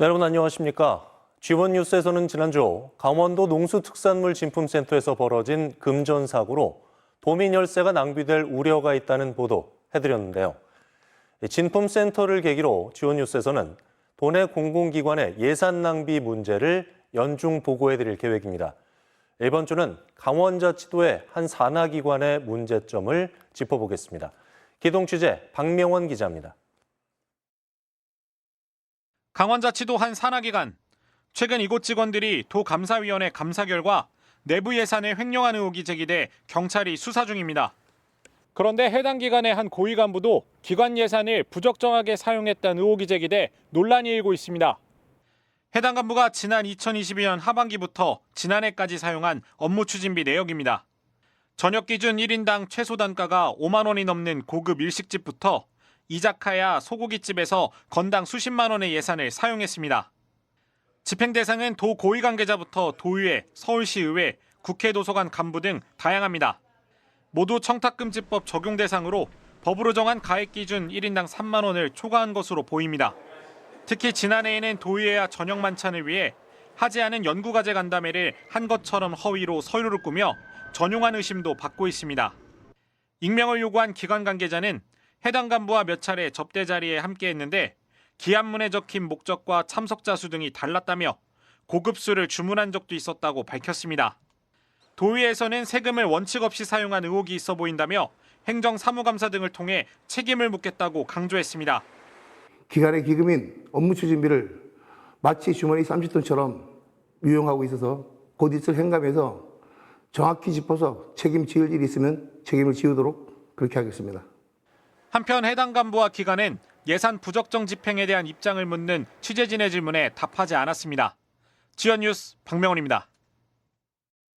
네, 여러분 안녕하십니까? G1 뉴스에서는 지난주 강원도 농수특산물 진품센터에서 벌어진 금전 사고로 도민 열세가 낭비될 우려가 있다는 보도 해드렸는데요. 이 진품센터를 계기로 G1 뉴스에서는 도내 공공기관의 예산 낭비 문제를 연중 보고해드릴 계획입니다. 이번 주는 강원자치도의 한 산하기관의 문제점을 짚어보겠습니다. 기동 취재 박명원 기자입니다. 강원자치도 한 산하기관 최근 이곳 직원들이 도 감사위원회 감사 결과 내부 예산을 횡령한 의혹이 제기돼 경찰이 수사 중입니다. 그런데 해당 기관의 한 고위 간부도 기관 예산을 부적정하게 사용했다는 의혹이 제기돼 논란이 일고 있습니다. 해당 간부가 지난 2022년 하반기부터 지난해까지 사용한 업무 추진비 내역입니다. 저녁 기준 1인당 최소 단가가 5만 원이 넘는 고급 일식집부터 이자카야 소고기집에서 건당 수십만 원의 예산을 사용했습니다. 집행 대상은 도 고위 관계자부터 도의회, 서울시의회, 국회 도서관 간부 등 다양합니다. 모두 청탁금지법 적용 대상으로 법으로 정한 가액 기준 1인당 3만 원을 초과한 것으로 보입니다. 특히 지난해에는 도의회와 저녁 만찬을 위해 하지 않은 연구과제 간담회를 한 것처럼 허위로 서류를 꾸며 전용한 의심도 받고 있습니다. 익명을 요구한 기관 관계자는 해당 간부와 몇 차례 접대 자리에 함께했는데 기한문에 적힌 목적과 참석자 수 등이 달랐다며 고급술을 주문한 적도 있었다고 밝혔습니다. 도의회에서는 세금을 원칙 없이 사용한 의혹이 있어 보인다며 행정사무감사 등을 통해 책임을 묻겠다고 강조했습니다. 기간의 기금인 업무 추진비를 마치 주머니 30톤처럼 유용하고 있어서 곧 있을 행감에서 정확히 짚어서 책임 지을 일이 있으면 책임을 지우도록 그렇게 하겠습니다. 한편 해당 간부와 기관은 예산 부적정 집행에 대한 입장을 묻는 취재진의 질문에 답하지 않았습니다. 지연 뉴스 박명원입니다.